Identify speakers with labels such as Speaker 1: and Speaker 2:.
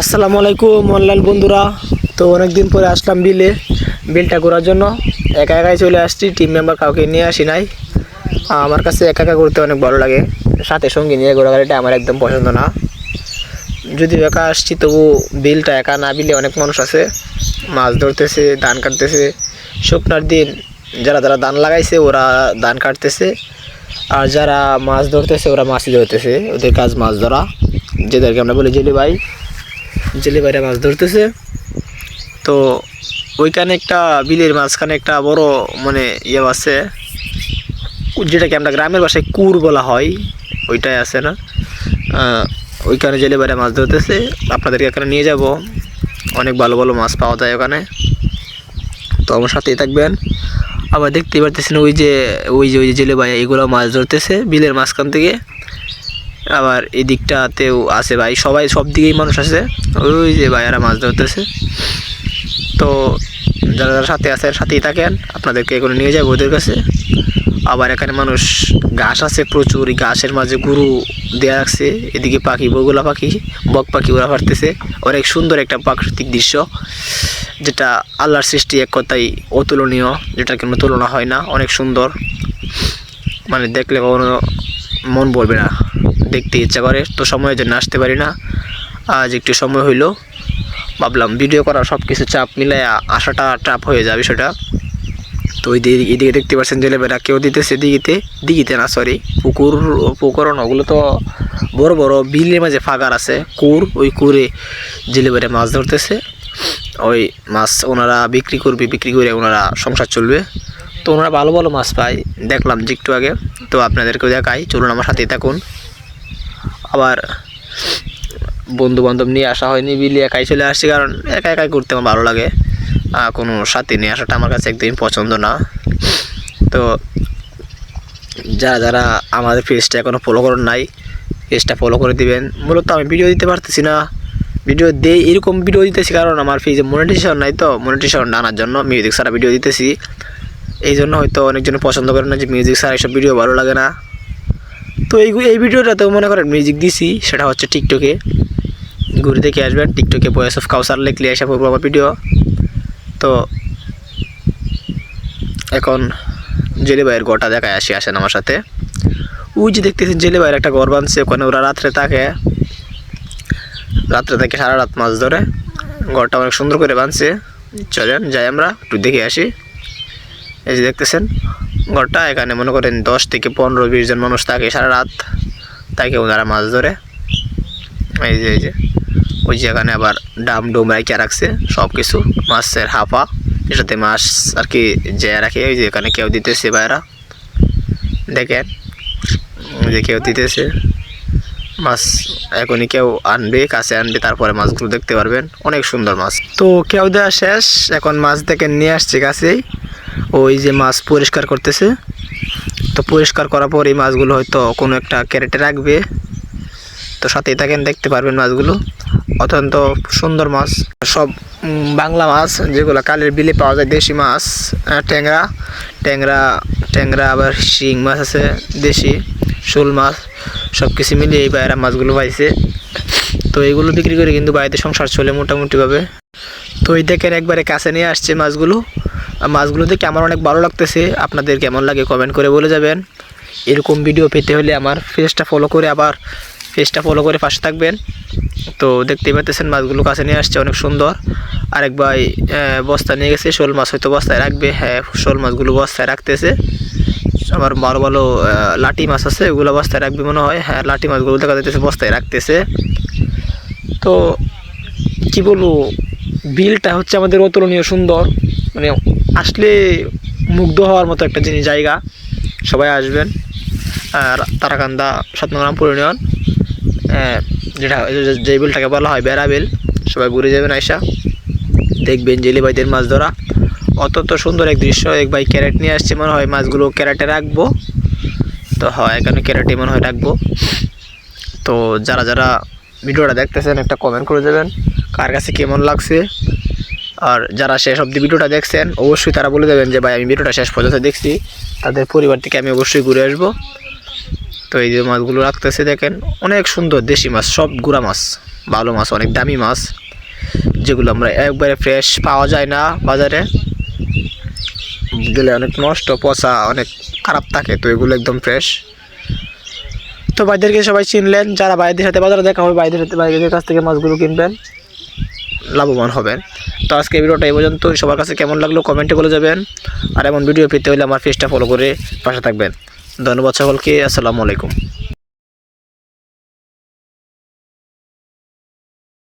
Speaker 1: আসসালামু আলাইকুম, অনলাইন বন্ধুরা। তো অনেকদিন পরে আসলাম বিলে, বিলটা ঘোরার জন্য। একা একাই চলে আসছি টিম মেম্বার কাউকে নিয়ে আসি নাই। আমার কাছে একা একা ঘুরতে অনেক ভালো লাগে। সাথে সঙ্গে নিয়ে ঘোরাঘুরিটা আমার একদম পছন্দ না। যদি একা আসছি, তবু বিলটা একা না বিলে অনেক মানুষ আছে। মাছ ধরতেছে, ধান কাটতেছে। শুকনার দিন যারা যারা ধান লাগাইছে, ওরা ধান কাটতেছে। আর যারা মাছ ধরতেছে, ওরা মাছই ধরতেছে। ওদের কাজ মাছ ধরা। যেদেরকে আমরা বলি জেলি ভাই জেলে বাইরে মাছ ধরতেছে। তো ওইখানে একটা বিলের মাঝখানে একটা বড় মানে ইয়ে আছে, যেটাকে আমরা গ্রামের ভাষায় কুর বলা হয়, ওইটাই আছে না? ওইখানে জেলে বাইরে মাছ ধরতেছে। আপনাদেরকে এখানে নিয়ে যাব। অনেক ভালো ভালো মাছ পাওয়া যায় ওখানে। তো আমার সাথেই থাকবেন। আবার দেখতে পারতেছেন ওই যে ওই যে ওই যে জেলে ভাই এগুলো মাছ ধরতেছে বিলের মাঝখান থেকে। আবার এই দিকটাতেও আছে ভাই, সবাই সব দিকেই মানুষ আছে। ওই যে ভাইয়ারা মাছ ধরতেছে। তো যারা যারা সাথে আছে, সাথেই থাকেন, আপনাদেরকে এগুলো নিয়ে যাব ওদের কাছে। আবার এখানে মানুষ, ঘাস আছে প্রচুর ঘাসের মাঝে গরু দেয়া রাখছে এদিকে পাখি, বগুলা পাখি, বক পাখি ওরা ফাটতেছে অনেক সুন্দর একটা প্রাকৃতিক দৃশ্য, যেটা আল্লাহর সৃষ্টি এক কথাই অতুলনীয় যেটার কোনো তুলনা হয় না, অনেক সুন্দর। মানে দেখলে কখনো মন বলবে না। দেখতে ইচ্ছা করে। তো সময়ের জন্য আসতে পারি না। আজ একটু সময় হইল। ভাবলাম ভিডিও করা সব কিছু চাপ মিলাই আসাটা চাপ হয়ে যাবে সেটা। তো ওই দিকে এদিকে দেখতে পাচ্ছেন জেলেবেরা কেউ দিতেছে দিঘিতে দিঘিতে না সরি পুকুর পুকুর ওগুলো তো বড় বড় বিলের মাঝে ফাগার আছে। কুর, ওই কুরে জেলেবেরা মাছ ধরতেছে, ওই মাছ ওনারা বিক্রি করবে, বিক্রি করে ওনারা সংসার চলবে। তো ওনারা ভালো ভালো মাছ পায়। দেখলাম যে একটু আগে। তো আপনাদেরকেও দেখাই। চলুন আমার সাথেই থাকুন। আবার বন্ধু বান্ধব নিয়ে আসা হয়নি বিলি একাই চলে আসছি কারণ একা একাই করতে আমার ভালো লাগে। কোনো সাথে নিয়ে আসাটা আমার কাছে একদমই পছন্দ না। তো যারা যারা আমাদের পেজটা এখনও ফলো করেন নাই, পেজটা ফলো করে দিবেন। মূলত আমি ভিডিও দিতে পারতেছি না। ভিডিও দেই, এরকম ভিডিও দিতেছি কারণ আমার পেজে মনিটেশন নাই তো। মনিটেশন আনার জন্য মিউজিক ছাড়া ভিডিও দিতেছি। এই জন্য হয়তো অনেকজন পছন্দ করে না যে মিউজিক ছাড়া এইসব ভিডিও ভালো লাগে না। তো এই এই ভিডিওটাতেও মনে করেন মিউজিক দিছি, সেটা হচ্ছে টিকটকে ঘুরে দেখে আসবেন টিকটকে বয়েস অফ কাউসার লিখলে এসে পড়ব আমার ভিডিও তো এখন জেলে ভাইয়ের ঘরটা দেখায় আসি, আসেন আমার সাথে। ওই যে দেখতেছেন জেলে ভাইয়ের একটা ঘর বানছে, ওখানে ওরা রাত্রে থাকে। রাত্রে থাকে সারা রাত মাছ ধরে। ঘরটা অনেক সুন্দর করে বানছে। চলেন যাই আমরা, একটু দেখে আসি। এই যে দেখতেছেন ঘরটা, এখানে মনে করেন দশ থেকে পনেরো, বিশ জন মানুষ থাকে সারা রাত। তাকে ওনারা মাছ ধরে। এই যে এই যে। ওই যে এখানে আবার ডাম ডুম রাখিয়া রাখছে সব কিছু মাছের হাফা এটাতে মাছ আর কি যে রাখে। ওই যে এখানে কেউ দিতেছে বাইরা দেখেন যে কেউ দিতেছে। মাছ এখনই কেউ আনবে, কাছে আনবে, তারপরে মাছগুলো দেখতে পারবেন। অনেক সুন্দর মাছ। তো কেউ দেওয়া শেষ, এখন মাছ দেখে নিয়ে আসছে কাছেই। ওই যে মাছ পরিষ্কার করতেছে। তো পরিষ্কার করার পর এই মাছগুলো হয়তো কোনো একটা ক্যারেটে রাখবে। তো সাথেই থাকেন, দেখতে পারবেন মাছগুলো। অত্যন্ত সুন্দর মাছ। সব বাংলা মাছ, যেগুলো কালের বিলে পাওয়া যায়, দেশি মাছ ট্যাংরা। ট্যাংরা ট্যাংরা আবার শিং মাছ আছে, দেশি শোল মাছ। সব কিছু মিলিয়ে এই বাইরা মাছগুলো পাইছে। তো এগুলো বিক্রি করে কিন্তু বাড়িতে সংসার চলে মোটামুটিভাবে। তো এই দেখেন একবারে কাছে নিয়ে আসছে মাছগুলো। আর মাছগুলো দেখে আমার অনেক ভালো লাগতেছে। আপনাদের কেমন লাগে কমেন্ট করে বলে যাবেন। এরকম ভিডিও পেতে হলে আমার পেজটা ফলো করে আবার পেজটা ফলো করে পাশে থাকবেন। তো দেখতেই পাচ্ছেন মাছগুলো কাছে নিয়ে আসছে, অনেক সুন্দর। আরেক ভাই বস্তা নিয়ে গেছে, শোল মাছ হয়তো বস্তায় রাখবে। হ্যাঁ শোল মাছগুলো বস্তায় রাখতেছে। আবার ভালো ভালো লাটি মাছ আছে, ওগুলো বস্তায় রাখবে মনে হয়। হ্যাঁ লাটি মাছগুলো দেখা যাইতেছে বস্তায় রাখতেছে। তো কি বলব বিলটা হচ্ছে আমাদের অতুলনীয় সুন্দর। মানে আসলে মুগ্ধ হওয়ার মতো একটা জিনিস জায়গা। সবাই আসবেন। আর তারাকান্দা সাত নম্বর ইউনিয়ন যেটা যে বিলটাকে বলা হয় বেড়া বিল, সবাই ঘুরে যাবেন আয়সা দেখবেন জেলে ভাইদের মাছ ধরা। অত্যন্ত সুন্দর এক দৃশ্য, এক ভাই ক্যারেট নিয়ে আসছে, মনে হয় মাছগুলো ক্যারেটে রাখব। তো হয়, এখানে ক্যারেটে মনে হয় রাখব। তো যারা যারা ভিডিওটা দেখতেছেন, একটা কমেন্ট করে দেবেন, কার কাছে কেমন লাগছে। আর যারা শেষ অব্দি ভিডিওটা দেখছেন, অবশ্যই তারা বলে দেবেন যে, ভাই, আমি ভিডিওটা শেষ পর্যন্ত দেখছি। তাদের পরিবার থেকে আমি অবশ্যই ঘুরে আসব। তো এই যে মাছগুলো রাখতেছে, দেখেন, অনেক সুন্দর দেশি মাছ, সব গুড়া মাছ, ভালো মাছ, অনেক দামি মাছ, যেগুলো আমরা একবারে ফ্রেশ পাওয়া যায় না বাজারে। গেলে অনেক নষ্ট, পচা, অনেক খারাপ থাকে, তো এগুলো একদম ফ্রেশ তো বাইদেরকে সবাই চিনলেন, যারা ভাইদের সাথে বাজারে দেখা হবে, ভাইদের সাথে ভাইদের কাছ থেকে মাছগুলো কিনবেন, লাভবান হবেন। তো আজকে ভিডিওটা এই পর্যন্ত সবার কাছে কেমন লাগল কমেন্টে বলে যাবেন। আর এমন ভিডিও পেতে হলে আমার পেজটা ফলো করে পাশে থাকবেন। ধন্যবাদ সকলকে, আসসালামু আলাইকুম।